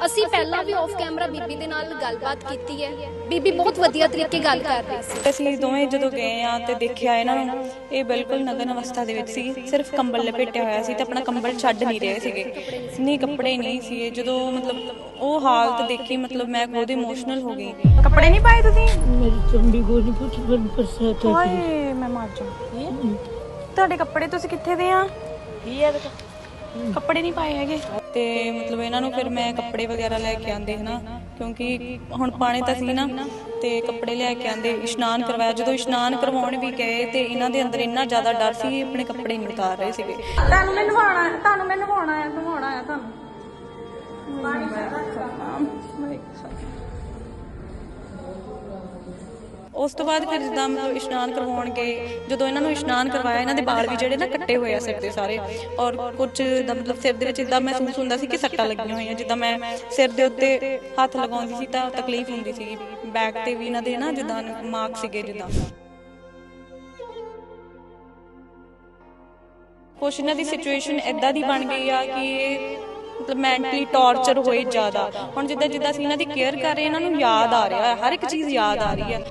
ਅਸੀਂ ਪਹਿਲਾਂ ਵੀ off camera ਬੀਬੀ ਦੇ ਨਾਲ ਗੱਲਬਾਤ ਕੀਤੀ ਹੈ। ਬੀਬੀ ਬਹੁਤ ਵਧੀਆ ਤਰੀਕੇ ਗੱਲ ਕਰ ਰਹੀ ਸੀ। ਅਸੀਂ ਦੋਵੇਂ ਜਦੋਂ ਗਏ ਆ ਤੇ ਦੇਖਿਆ ਇਹਨਾਂ ਨੂੰ ਇਹ ਬਿਲਕੁਲ ਨਗਨ ਅਵਸਥਾ ਦੇ ਵਿੱਚ ਸੀ। ਸਿਰਫ ਕੰਬਲ ਲਪੇਟਿਆ ਹੋਇਆ ਸੀ ਤੇ ਆਪਣਾ ਕੰਬਲ ਛੱਡ ਨਹੀਂ ਰਹੇ ਸੀਗੇ। ਨਹੀਂ ਕੱਪੜੇ ਨਹੀਂ ਸੀ ਇਹ। ਜਦੋਂ ਮਤਲਬ ਉਹ ਹਾਲਤ ਦੇਖੀ ਮਤਲਬ ਮੈਂ ਖੁਦ ਇਮੋਸ਼ਨਲ ਹੋ ਗਈ। ਕੱਪੜੇ ਨਹੀਂ ਪਾਏ ਤੁਸੀਂ? ਮੇਰੀ ਚੰਬੀ ਗੋਲੀ ਪੁੱਟ ਪਰ ਬਰਸਾਤ ਆ ਹਾਏ ਮੈਂ ਮਰ ਜਾ ਤੁਹਾਡੇ ਕੱਪੜੇ ਤੁਸੀਂ ਕਿੱਥੇ ਦੇ ਆ? ਕੱਪੜੇ ਨਹੀਂ ਪਾਏ ਹੈਗੇ। ਤੇ ਮਤਲਬ ਇਹਨਾਂ ਨੂੰ ਫਿਰ ਮੈਂ ਕੱਪੜੇ ਵਗੈਰਾ ਲੈ ਕੇ ਆਂਦੇ ਹਨਾ? ਕਿਉਂਕਿ ਹੁਣ ਪਾਣੀ ਤਾਂ ਸੀ ਨਾ ਤੇ ਕੱਪੜੇ ਲੈ ਕੇ ਆਂਦੇ ਇਸ਼ਨਾਨ ਕਰਵਾਇਆ। ਜਦੋਂ ਇਸ਼ਨਾਨ ਕਰਵਾਉਣ ਵੀ ਗਏ ਤੇ ਇਹਨਾਂ ਦੇ ਅੰਦਰ ਇੰਨਾ ਜ਼ਿਆਦਾ ਡਰ ਸੀ ਆਪਣੇ ਕੱਪੜੇ ਨਹੀਂ ਉਤਾਰ ਰਹੇ ਸੀਗੇ। ਤੁਹਾਨੂੰ ਮੈਂ ਨਵਾਉਣਾ ਤੁਹਾਨੂੰ ਮੈਂ ਨਵਾਉਣਾ ਹੈ ਨਵਾਉਣਾ ਹੈ ਤੁਹਾਨੂੰ ਉਸ ਤੋਂ ਬਾਅਦ ਫਿਰ ਜਿੱਦਾਂ ਮਤਲਬ ਇਸ਼ਨਾਨ ਕਰਵਾਉਣਗੇ, ਜਦੋਂ ਇਹਨਾਂ ਨੂੰ ਇਸ਼ਨਾਨ ਕਰਵਾਇਆ, ਇਹਨਾਂ ਦੇ ਵਾਲ ਵੀ ਜਿਹੜੇ ਨਾ ਕੱਟੇ ਹੋਏ ਆ ਸਿਰ ਦੇ ਸਾਰੇ, ਔਰ ਕੁਝ ਦਾ ਮਤਲਬ ਸਿਰ ਦੇ ਵਿੱਚ ਇਦਾਂ ਮਹਿਸੂਸ ਹੁੰਦਾ ਸੀ ਕਿ ਸੱਟਾਂ ਲੱਗੀਆਂ ਹੋਈਆਂ, ਜਿੱਦਾਂ ਮੈਂ ਸਿਰ ਦੇ ਉੱਤੇ ਹੱਥ ਲਗਾਉਂਦੀ ਸੀ ਤਾਂ ਤਕਲੀਫ ਹੁੰਦੀ ਸੀ ਬੈਕ ਤੇ ਵੀ ਇਹਨਾਂ ਦੇ ਨਾ ਜਿੱਦਾਂ ਮਾਰਕ ਸੀਗੇ ਜਿੱਦਾਂ। ਕੁਛ ਇਹਨਾਂ ਦੀ ਸਿਚੁਏਸ਼ਨ ਇਦਾਂ ਦੀ ਬਣ ਗਈ ਆ ਕਿ ਇਹ ਮਤਲਬ ਮੈਂਟਲੀ ਟੌਰਚਰ ਹੋਏ ਜ਼ਿਆਦਾ। ਹੁਣ ਜਿੱਦਾਂ ਜਿੱਦਾਂ ਅਸੀਂ ਇਹਨਾਂ ਦੀ ਕੇਅਰ ਕਰ ਰਹੇ ਇਹਨਾਂ ਨੂੰ ਯਾਦ ਆ ਰਿਹਾ ਹਰ ਇੱਕ ਚੀਜ਼ ਯਾਦ ਆ ਰਹੀ ਹੈ।